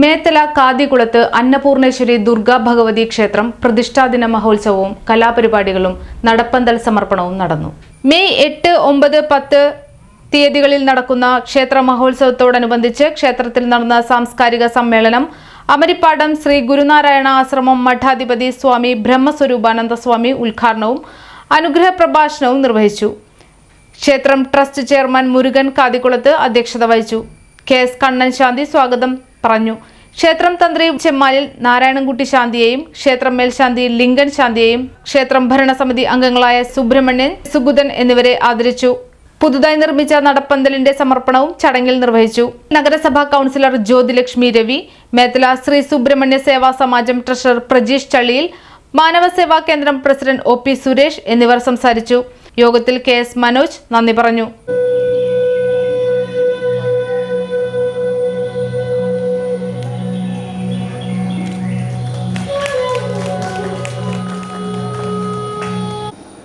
മേത്തല കാതികുളത്ത് അന്നപൂർണേശ്വരി ദുർഗാ ഭഗവതി ക്ഷേത്രം പ്രതിഷ്ഠാദിന മഹോത്സവവും കലാപരിപാടികളും നടപ്പന്തൽ സമർപ്പണവും നടന്നു. മെയ് എട്ട് ഒമ്പത് പത്ത് തീയതികളിൽ നടക്കുന്ന ക്ഷേത്ര മഹോത്സവത്തോടനുബന്ധിച്ച് ക്ഷേത്രത്തിൽ നടന്ന സാംസ്കാരിക സമ്മേളനം അമരിപ്പാടം ശ്രീ ഗുരുനാരായണ ആശ്രമം മഠാധിപതി സ്വാമി ബ്രഹ്മസ്വരൂപാനന്ദ സ്വാമി ഉദ്ഘാടനവും അനുഗ്രഹ പ്രഭാഷണവും നിർവഹിച്ചു. ക്ഷേത്രം ട്രസ്റ്റ് ചെയർമാൻ മുരുകൻ കാതികുളത്ത് അധ്യക്ഷത വഹിച്ചു. കെ എസ് കണ്ണൻ ശാന്തി സ്വാഗതം. പറഞ്ഞു. ക്ഷേത്രം തന്ത്രി ചെമ്മാലിൽ നാരായണൻകുട്ടി ശാന്തിയെയും ക്ഷേത്രം മേൽശാന്തി ലിംഗൻ ശാന്തിയെയും ക്ഷേത്രം ഭരണസമിതി അംഗങ്ങളായ സുബ്രഹ്മണ്യൻ സുഗുതൻ എന്നിവരെ ആദരിച്ചു. പുതുതായി നിർമ്മിച്ച നടപ്പന്തലിന്റെ സമർപ്പണവും ചടങ്ങിൽ നിർവഹിച്ചു. നഗരസഭാ കൌൺസിലർ ജ്യോതിലക്ഷ്മി രവി മേത്തല ശ്രീ സുബ്രഹ്മണ്യ സേവാ സമാജം ട്രഷറർ പ്രജീഷ് ചള്ളിയിൽ മാനവ സേവാ കേന്ദ്രം പ്രസിഡന്റ് ഒ പി സുരേഷ് എന്നിവർ സംസാരിച്ചു. യോഗത്തിൽ കെ എസ് മനോജ് നന്ദി പറഞ്ഞു.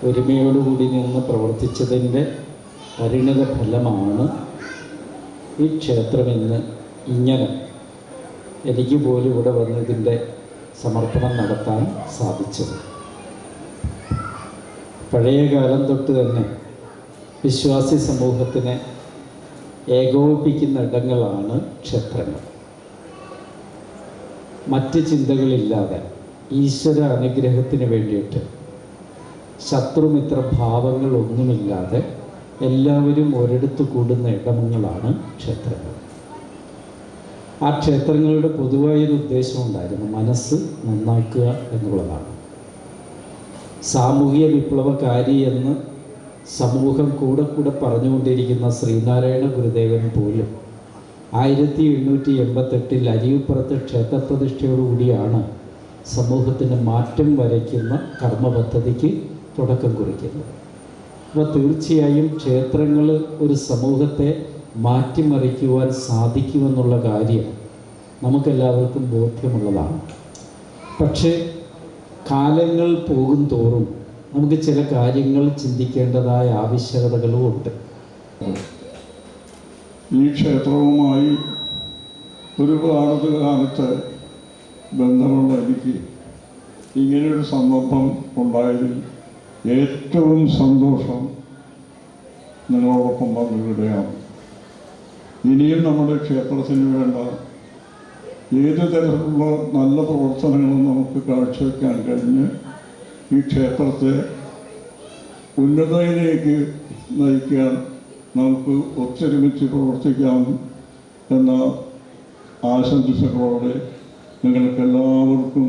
ഒരുമയോടുകൂടി നിന്ന് പ്രവർത്തിച്ചതിന്റെ പരിണിത ഫലമാണ് ഈ ക്ഷേത്രം ഇന്ന് ഇങ്ങനെ എനിക്ക് പോലും ഇവിടെ വന്നതിന്റെ സമർപ്പണം നടത്താൻ സാധിച്ചത്. പഴയ കാലം തൊട്ട് തന്നെ വിശ്വാസി സമൂഹത്തിനെ ഏകോപിപ്പിക്കുന്ന ഇടങ്ങളാണ് ക്ഷേത്രങ്ങൾ. മറ്റ് ചിന്തകളില്ലാതെ ഈശ്വര അനുഗ്രഹത്തിന് വേണ്ടിയിട്ട് ശത്രുമിത്ര ഭാവങ്ങളൊന്നുമില്ലാതെ എല്ലാവരും ഒരിടത്ത് കൂടുന്ന ഇടമങ്ങളാണ് ക്ഷേത്രങ്ങൾ. ആ ക്ഷേത്രങ്ങളുടെ പൊതുവായൊരു ഉദ്ദേശം ഉണ്ടായിരുന്നു മനസ്സ് നന്നാക്കുക എന്നുള്ളതാണ്. സാമൂഹിക വിപ്ലവകാരി എന്ന് സമൂഹം കൂടെ കൂടെ പറഞ്ഞുകൊണ്ടിരിക്കുന്ന ശ്രീനാരായണ ഗുരുദേവൻ പോലും ആയിരത്തി എണ്ണൂറ്റി എൺപത്തെട്ടിൽ അരിയപ്പുറത്ത് ക്ഷേത്രപ്രതിഷ്ഠയോടുകൂടിയാണ് സമൂഹത്തിന് മാറ്റം വരയ്ക്കുന്ന കർമ്മ പദ്ധതിക്ക് തുടക്കം കുറിക്കുന്നത് അപ്പോൾ തീർച്ചയായും ക്ഷേത്രങ്ങൾ ഒരു സമൂഹത്തെ മാറ്റിമറിക്കുവാൻ സാധിക്കുമെന്നുള്ള കാര്യം നമുക്കെല്ലാവർക്കും ബോധ്യമുള്ളതാണ്. പക്ഷേ കാലങ്ങൾ പോകും തോറും നമുക്ക് ചില കാര്യങ്ങൾ ചിന്തിക്കേണ്ടതായ ആവശ്യകതകളും ഉണ്ട്. ഈ ക്ഷേത്രവുമായി ഒരുപാട് കാലത്ത് ബന്ധമുള്ള എനിക്ക് ഇങ്ങനെയൊരു സന്ദർഭം ഉണ്ടായതിൽ ഏറ്റവും സന്തോഷം നിങ്ങളോടൊപ്പം പങ്കുവിടുകയാണ് ഇനിയും നമ്മുടെ ക്ഷേത്രത്തിന് വേണ്ട ഏത് തരത്തിലുള്ള നല്ല പ്രവർത്തനങ്ങളും നമുക്ക് കാഴ്ചവെക്കാൻ കഴിഞ്ഞ് ഈ ക്ഷേത്രത്തെ ഉന്നതയിലേക്ക് നയിക്കാൻ നമുക്ക് ഒത്തൊരുമിച്ച് പ്രവർത്തിക്കാം എന്ന ആശംസകളോടെ നിങ്ങൾക്കെല്ലാവർക്കും